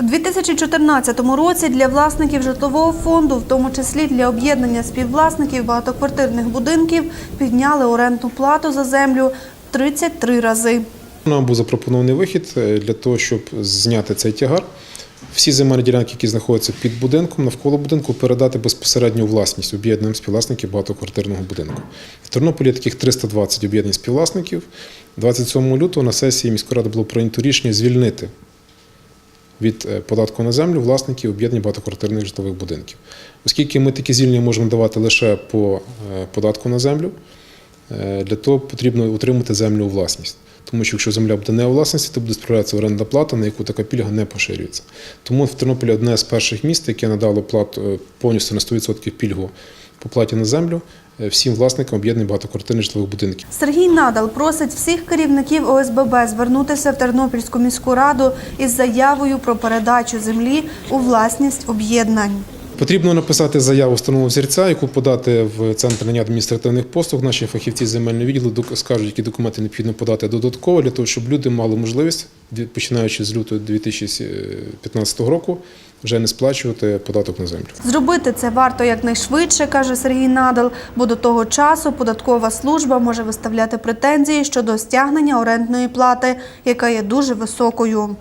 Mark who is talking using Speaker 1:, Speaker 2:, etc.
Speaker 1: У 2014 році для власників житлового фонду, в тому числі для об'єднання співвласників багатоквартирних будинків, підняли орендну плату за землю в 33 рази.
Speaker 2: Нам був запропонований вихід е, для того, щоб зняти цей тягар. Всі земельні ділянки, які знаходяться під будинком, навколо будинку, передати безпосередньо власність об'єднанням співвласників багатоквартирного будинку. В Тернополі таких 320 об'єднань співвласників. 27 лютого на сесії міської ради було прийнято рішення звільнити від е, податку на землю власників об'єднань багатоквартирних житлових будинків. Оскільки ми такі звільнення можемо давати лише по е, податку на землю, е, для того потрібно утримати землю у власність. Тому що якщо земля буде не у власності, то буде справлятися орендна плата, на яку така пільга не поширюється. Тому в Тернополі одне з перших міст, яке надало плату повністю на 100% пільгу по платі на землю е, всім власникам об'єднань багатоквартирних житлових будинків.
Speaker 1: Сергій Надал просить всіх керівників ОСББ звернутися в Тернопільську міську раду із заявою про передачу землі у власність об'єднань.
Speaker 2: Потрібно написати заяву встановленого взірця, яку подати в центр надання адміністративних послуг. Наші фахівці земельного відділу скажуть, які документи необхідно подати додатково для того, щоб люди мали можливість, починаючи з лютого 2015 року, вже не сплачувати податок на землю.
Speaker 1: Зробити це варто якнайшвидше, каже Сергій Надал, бо до того часу податкова служба може виставляти претензії щодо стягнення орендної плати, яка є дуже високою.